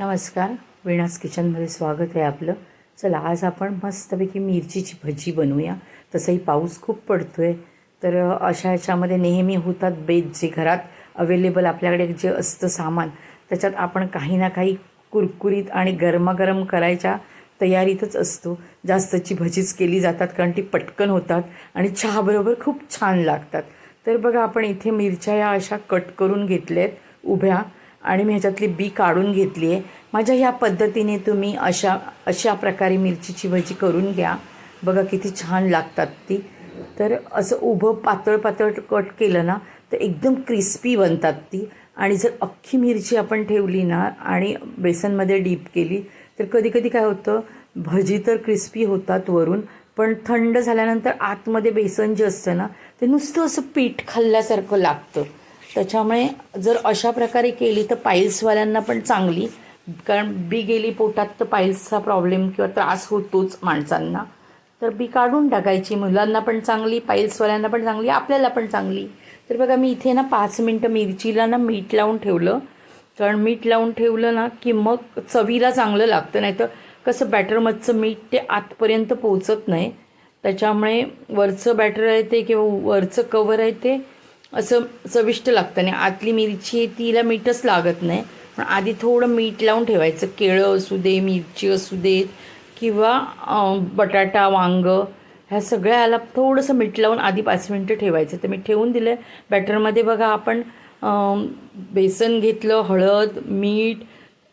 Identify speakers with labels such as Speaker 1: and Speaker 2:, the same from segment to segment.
Speaker 1: नमस्कार. वीणास किचनमध्ये स्वागत आहे आपलं. चला आज आपण मस्तपैकी मिरचीची भजी बनवूया. तसंही पाऊस खूप पडतो आहे तर अशा ह्याच्यामध्ये नेहमी होतात बेत जे घरात अवेलेबल आपल्याकडे जे असतं सामान त्याच्यात आपण काही ना काही कुरकुरीत आणि गरमागरम करायच्या तयारीतच असतो. जास्तची भजीच केली जातात कारण ती पटकन होतात आणि चहाबरोबर खूप छान लागतात. तर बघा आपण इथे मिरच्या या अशा कट करून घेतल्या आहेत उभ्या. आणि मी ह्याच्यातली बी काढून घेतली आहे. माझ्या ह्या पद्धतीने तुम्ही अशा अशा प्रकारे मिरचीची भजी करून घ्या. बघा किती छान लागतात ती. तर असं उभं पातळ पातळ कट केलं ना तर एकदम क्रिस्पी बनतात ती. आणि जर अख्खी मिरची आपण ठेवली ना आणि बेसनमध्ये डीप केली तर कधीकधी काय होतं भजी तर क्रिस्पी होतात वरून पण थंड झाल्यानंतर आतमध्ये बेसन जे असतं ना ते नुसतं असं पीठ खाल्ल्यासारखं लागतं. त्याच्यामुळे जर अशा प्रकारे केली तर पाईल्सवाल्यांना पण चांगली. कारण बी गेली पोटात तर पाईल्सचा प्रॉब्लेम किंवा त्रास होतोच माणसांना. तर बी काढून टाकायची मुलांना पण चांगली पाईल्सवाल्यांना पण चांगली आपल्याला पण चांगली. तर बघा मी इथे ना पाच मिनटं मिरचीला ना मीठ लावून ठेवलं. कारण मीठ लावून ठेवलं ना की मग चवीला चांगलं लागतं. नाही तर कसं बॅटरमधचं मीठ ते आतपर्यंत पोचत नाही. त्याच्यामुळे वरचं बॅटर आहे ते किंवा वरचं कवर आहे ते असं चविष्ट लागतं आणि आतली मिरची तिला मीठच लागत नाही. पण आधी थोडं मीठ लावून ठेवायचं. केळं असू दे मिरची असू दे किंवा बटाटा वांग ह्या सगळ्याला थोडंसं मीठ लावून आधी पाच मिनटं ठेवायचं. तर मी ठेवून दिलं बॅटरमध्ये बघा आपण बेसन घेतलं हळद मीठ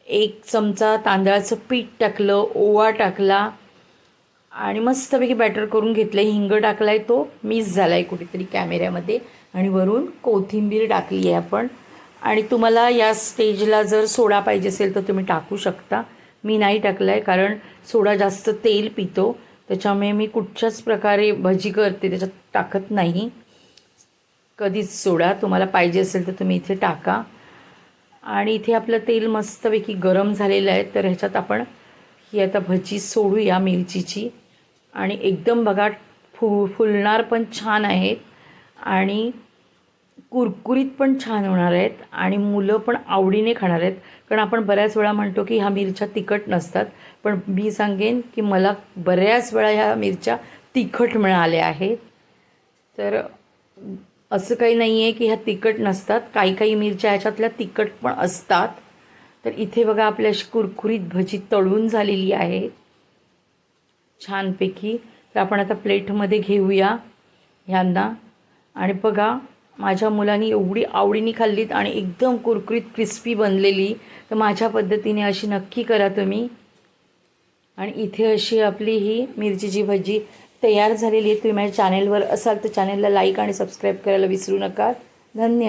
Speaker 1: एक चमचा तांदळाचं पीठ टाकलं ओवा टाकला आणि मस्तपैकी बॅटर करून घेतलं आहे हिंग टाकला आहे तो. मिस झाला आहे कुठेतरी कॅमेऱ्यामध्ये आणि वरून कोथिंबीर टाकली आहे आपण. आणि तुम्हाला या स्टेजला जर सोडा पाहिजे असेल तर तुम्ही टाकू शकता. मी नाही टाकला आहे कारण सोडा जास्त तेल पितो. त्याच्यामुळे मी कुठच्याच प्रकारे भजी करते त्याच्यात टाकत नाही. कधीच सोडा. तुम्हाला पाहिजे असेल तर तुम्ही इथे टाका. आणि इथे आपलं तेल मस्तपैकी गरम झालेलं आहे. तर ह्याच्यात आपण ही आता भजी सोडूया मिरचीची. आणि एकदम बघा फु फुलणार पण छान आहेत. आणि कुरकुरीत पण छान होणार आहेत. आणि मुलं पण आवडीने खाणार आहेत. कारण आपण बऱ्याच वेळा म्हणतो की ह्या मिरच्या तिखट नसतात. पण मी सांगेन की मला बऱ्याच वेळा ह्या मिरच्या तिखट मिळाल्या आहेत. तर असं काही नाही आहे की ह्या तिखट नसतात. काही काही मिरच्या ह्याच्यातल्या तिखट पण असतात. तर इथे बघा आपल्या अशी कुरकुरीत भजी तळून झालेली आहे. छानपैकी. तर आपण आता प्लेटमध्ये घेऊया ह्यांना. आणि बघा माझ्या मुलांनी एवढी आवडीने खाल्लीत आणि एकदम कुरकुरीत क्रिस्पी बनलेली. तर माझ्या पद्धतीने अशी नक्की करा तुम्ही. आणि इथे अशी आपली ही मिरचीची भजी तयार झालेली आहे. तुम्ही माझ्या चॅनेलवर असाल तर चॅनेलला लाईक आणि सबस्क्राईब करायला विसरू नका. धन्यवाद.